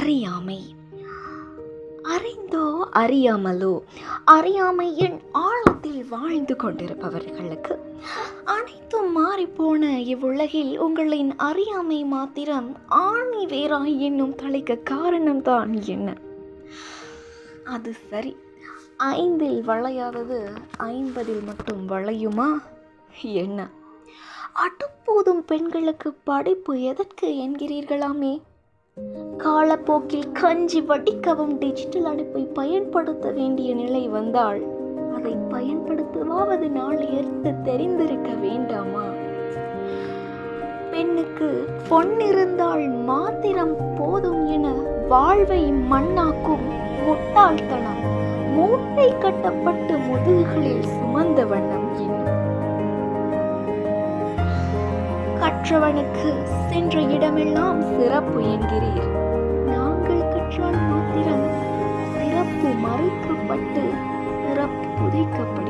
அறியாமை. அறிந்தோ அறியாமலோ அறியாமையின் ஆழத்தில் வாழ்ந்து கொண்டிருப்பவர்களுக்கு அனைத்தும் மாறிப்போன இவ்வுலகில் உங்களின் அறியாமை மாத்திரம் ஆணி வேறாய் என்னும் தலைக்க காரணம்தான் என்ன? அது சரி. ஐந்தில் வளையாதது ஐம்பதில் மட்டும் வளையுமா? என்ன? அட்டுப்போதும் பெண்களுக்கு படிப்பு எதற்கு என்கிறீர்களாமே? காலப்போக்கில் கஞ்சி வடிக்கவும் டிஜிட்டல் அடுப்பை பயன்படுத்த வேண்டிய நிலை வந்தால் அதை பயன்படுத்துவாவது நாள் ஏற்று தெரிந்திருக்க வேண்டாமா? பெண்ணுக்கு பொன் இருந்தால் மாத்திரம் போதும் என வாழ்வை மண்ணாக்கும் முட்டாள்தனம். மூட்டை கட்டப்பட்டு முதுகுகளில் சுமந்த வண்ணம் கற்றவனுக்கு சென்ற இடமெல்லாம் சிறப்பு என்கிறீர். நாங்கள் கற்றால் மாத்திரம் சிறப்பு மறைக்கப்பட்டு சிறப்பு புதைக்கப்படும்.